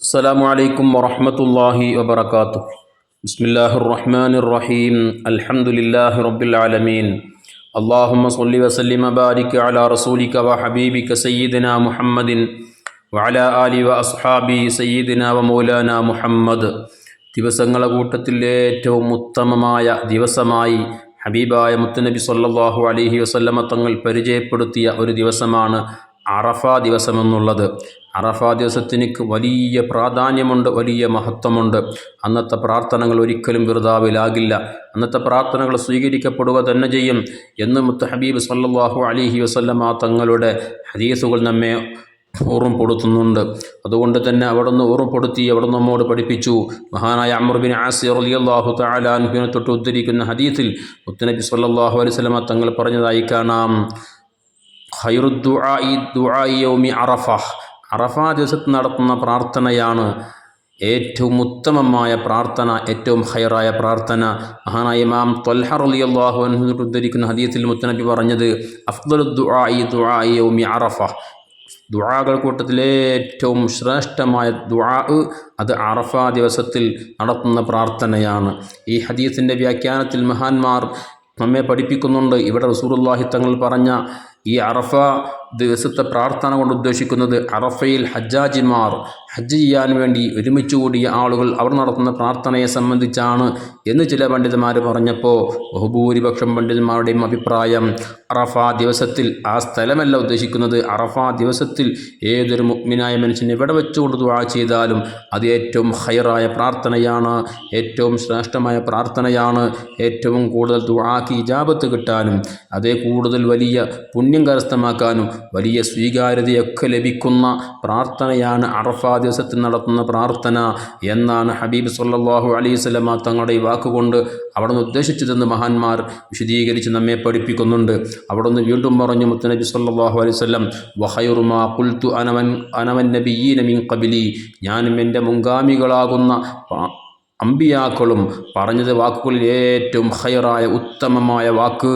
السلام عليكم ورحمة الله وبركاته بسم الله الرحمن الرحيم الحمد لله رب العالمين اللهم صل وسلم وبارك على رسولك وحبيبك سيدنا محمد وعلى آله وأصحابه سيدنا ومولانا محمد ദിവസങ്ങളെ കൂട്ടത്തിൽ ഏറ്റവും ഉത്തമമായ ദിവസമായി ഹബീബായ മുത്തനബി സല്ലല്ലാഹു അലൈഹി വസല്ലമ തങ്ങൾ പരിചയപ്പെടുത്തിയ ഒരു ദിവസമാണ് അറഫ ദിവസമെന്നുള്ളത്. അറഫ ദിവസത്തിന് വലിയ പ്രാധാന്യമുണ്ട് വലിയ മഹത്വമുണ്ട്. അന്നത്തെ പ്രാർത്ഥനകൾ ഒരിക്കലും വെറുതാവിലാകില്ല അന്നത്തെ പ്രാർത്ഥനകൾ സ്വീകരിക്കപ്പെടുക തന്നെ ചെയ്യും. എന്ന് മുത്ത ഹബീബ് സല്ലാഹു അലൈഹി വസല്ലമ തങ്ങളുടെ ഹദീസുകൾ നമ്മെ ഓർമ്മപ്പെടുത്തുന്നുണ്ട്. അതുകൊണ്ട് തന്നെ അവിടുന്ന് ഓർമ്മപ്പെടുത്തി അവിടുന്ന് നമ്മോട് പഠിപ്പിച്ചു. മഹാനായ അമർബിൻ ആസിർ അലിയല്ലാഹു താലാൻഹുവിനെ തൊട്ട് ഉദ്ധരിക്കുന്ന ഹദീസിൽ മുത്തനബി സല്ലാഹു അലൈഹി വസല്ലമ തങ്ങൾ പറഞ്ഞതായി കാണാം. യൗമി അറഫ. അറഫ ദിവസത്ത് നടത്തുന്ന പ്രാർത്ഥനയാണ് ഏറ്റവും ഉത്തമമായ പ്രാർത്ഥന ഏറ്റവും ഹൈറായ പ്രാർത്ഥന. മഹാനായ ഇമാം തൊൽഹർ അലി അള്ളാഹു ഉദ്ധരിക്കുന്ന ഹദീസിൽ മുത്തനബി പറഞ്ഞത് യൗമി അറഫ. ദുആകൾ കൂട്ടത്തിലെ ഏറ്റവും ശ്രേഷ്ഠമായ ദുആ അത് അറഫ ദിവസത്തിൽ നടത്തുന്ന പ്രാർത്ഥനയാണ്. ഈ ഹദീസിന്റെ വ്യാഖ്യാനത്തിൽ മഹാന്മാർ നമ്മെ പഠിപ്പിക്കുന്നുണ്ട്. ഇവിടെ റസൂറുല്ലാഹി തങ്ങൾ പറഞ്ഞ ഈ അറഫ ദിവസത്തെ പ്രാർത്ഥന കൊണ്ട് ഉദ്ദേശിക്കുന്നത് അറഫയിൽ ഹജ്ജാജിമാർ ഹജ്ജ് ചെയ്യാൻ വേണ്ടി ഒരുമിച്ച് കൂടിയ ആളുകൾ അവർ നടത്തുന്ന പ്രാർത്ഥനയെ സംബന്ധിച്ചാണ് എന്ന് ചില പണ്ഡിതന്മാർ പറഞ്ഞപ്പോൾ ബഹുഭൂരിപക്ഷം പണ്ഡിതന്മാരുടെയും അഭിപ്രായം അറഫ ദിവസത്തിൽ ആ സ്ഥലമല്ല ഉദ്ദേശിക്കുന്നത്. അറഫ ദിവസത്തിൽ ഏതൊരു മുഗ്മിനായ മനുഷ്യൻ എവിടെ വെച്ചുകൊണ്ട് ദുആ ചെയ്താലും അത് ഏറ്റവും ഹൈറായ പ്രാർത്ഥനയാണ് ഏറ്റവും ശ്രേഷ്ഠമായ പ്രാർത്ഥനയാണ് ഏറ്റവും കൂടുതൽ ദുആക്ക് ഇജാബത്ത് കിട്ടാനും അതേ കൂടുതൽ വലിയ പുണ്യം കരസ്ഥമാക്കാനും വലിയ സ്വീകാര്യതയൊക്കെ ലഭിക്കുന്ന പ്രാർത്ഥനയാണ് അറഫ ദിവസത്തിൽ നടത്തുന്ന പ്രാർത്ഥന എന്നാണ് ഹബീബ് സല്ലാഹു അലൈഹി സ്വലമ തങ്ങളുടെ ഈ വാക്കുകൊണ്ട് അവിടെ നിന്ന് ഉദ്ദേശിച്ചതെന്ന് മഹാന്മാർ വിശദീകരിച്ച് നമ്മെ പഠിപ്പിക്കുന്നുണ്ട്. അവിടെ നിന്ന് വീണ്ടും പറഞ്ഞു മുത്തനബി സല്ലാഹു അലൈഹി വസല്ലം വഹയുറുമാ കുൽത്തു അനവൻ അനവൻ നബിയീന മിൻ കബിലി ഞാനും എന്റെ മുൻഗാമികളാകുന്ന അമ്പിയാക്കളും പറഞ്ഞത് വാക്കുകളിൽ ഏറ്റവും ഹയറായ ഉത്തമമായ വാക്ക്.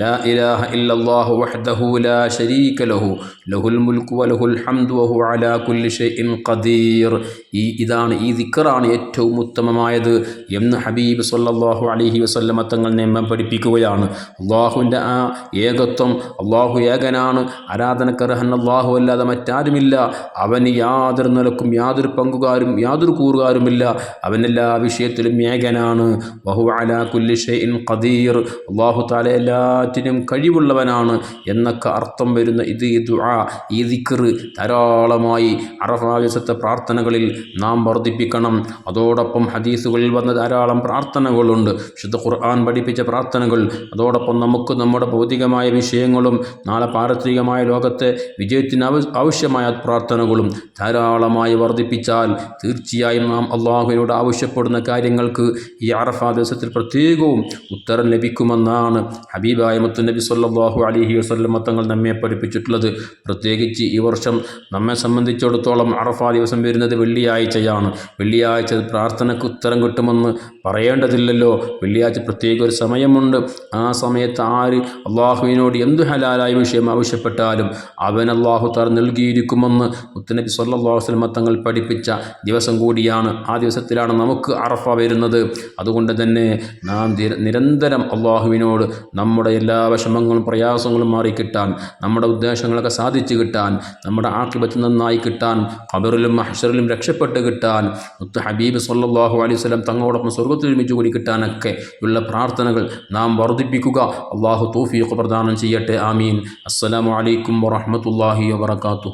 ലാ ഇലാഹ ഇല്ലല്ലാഹു വഹ്ദഹു ലാ ശരീക ലഹു ലഹുൽ മുൽക്കു വലഹുൽ ഹംദു വഹു അലാ കുല്ലി ഷൈഇൻ ഖദീർ ഈ ഇതാണ് ഈ ദിക്റാണ് ഏറ്റവും ഉത്തമമായത് എന്ന് ഹബീബ് സല്ലല്ലാഹു അലൈഹി വസല്ലമ തങ്ങൾ നമ്മെ പഠിപ്പിക്കുകയാണ്. അള്ളാഹുവിന്റെ ആ ഏകത്വം അള്ളാഹു ഏകനാണ്. ആരാധനക്കർഹൻ അള്ളാഹു അല്ലാതെ മറ്റാരുമില്ല. അവന് യാതൊരു നിലക്കും യാതൊരു പങ്കുകാരും യാതൊരു കൂറുകാരുമില്ല. അവനെല്ലാ വിഷയത്തിലും ഏകനാണ്. വഹു അലാ കുല്ലി ഷൈഇൻ ഖദീർ. അള്ളാഹു താല എല്ലാറ്റിനും കഴിവുള്ളവനാണ് എന്നൊക്കെ അർത്ഥം വരുന്ന ഇത് ഈ ദുആ ഈ ദിക്ർ ധാരാളമായി അറഫാവിസത്തെ പ്രാർത്ഥനകളിൽ നാം വർദ്ധിപ്പിക്കണം. അതോടൊപ്പം ഹദീസുകളിൽ വന്ന ധാരാളം പ്രാർത്ഥനകളുണ്ട്. വിശുദ്ധ ഖുർആൻ പഠിപ്പിച്ച പ്രാർത്ഥനകൾ. അതോടൊപ്പം നമുക്ക് നമ്മുടെ ഭൗതികമായ വിഷയങ്ങളും നാളെ പാരത്രികമായ ലോകത്തെ വിജയത്തിന് ആവശ്യമായ പ്രാർത്ഥനകളും ധാരാളമായി വർദ്ധിപ്പിച്ചാൽ തീർച്ചയായും നാം അള്ളാഹുവിനോട് ആവശ്യപ്പെടുന്ന കാര്യങ്ങൾക്ക് ഈ അറഫ ദിവസത്തിൽ പ്രത്യേകവും ഉത്തരം ലഭിക്കുമെന്നാണ് ഹബീബായ മുത്തുനബി സല്ലാഹു അലൈഹി വസ്ലമ തങ്ങൾ നമ്മെ പഠിപ്പിച്ചിട്ടുള്ളത്. പ്രത്യേകിച്ച് ഈ വർഷം നമ്മെ സംബന്ധിച്ചിടത്തോളം അറഫാ ദിവസം വരുന്നത് വെള്ളിയാഴ്ചയാണ്. വെള്ളിയാഴ്ച പ്രാർത്ഥനയ്ക്ക് ഉത്തരം കിട്ടുമെന്ന് പറയേണ്ടതില്ലല്ലോ. വെള്ളിയാഴ്ച പ്രത്യേക ഒരു സമയമുണ്ട്. ആ സമയത്ത് ആര് അള്ളാഹുവിനോട് എന്ത് ഹലാലായ വിഷയം ആവശ്യപ്പെട്ടാലും അവൻ അള്ളാഹു താർ നൽകിയിരിക്കുമെന്ന് മുത്തുനബി സല്ലാഹു വസ്ലമ തങ്ങൾ പഠിപ്പിച്ച ദിവസം കൂടിയാണ്. ആ ദിവസത്തിലാണ് നമുക്ക് അറഫ വരുന്നത്. അതുകൊണ്ട് തന്നെ നാം നിരന്തരം അള്ളാഹുവിനോട് നമ്മുടെ എല്ലാ വിഷമങ്ങളും പ്രയാസങ്ങളും മാറിക്കിട്ടാൻ നമ്മുടെ ഉദ്ദേശങ്ങളൊക്കെ സാധിച്ചു കിട്ടാൻ നമ്മുടെ ആക്കിബത്ത് നന്നായി കിട്ടാൻ ഖബറിലും മഹ്ഷറിലും രക്ഷപ്പെട്ട് കിട്ടാൻ മുത്ത് ഹബീബ് സല്ലാഹു അലൈഹി സ്വലം തങ്ങളോടൊപ്പം സ്വർഗത്തിൽ ഒരുമിച്ച് കൂടി കിട്ടാനൊക്കെ ഉള്ള പ്രാർത്ഥനകൾ നാം വർദ്ധിപ്പിക്കുക. അള്ളാഹു തൗഫീഖ് പ്രദാനം ചെയ്യട്ടെ. ആമീൻ. അസ്സലാമു അലൈക്കും വറഹ്മത്തുള്ളാഹി വബറകാതുഹു.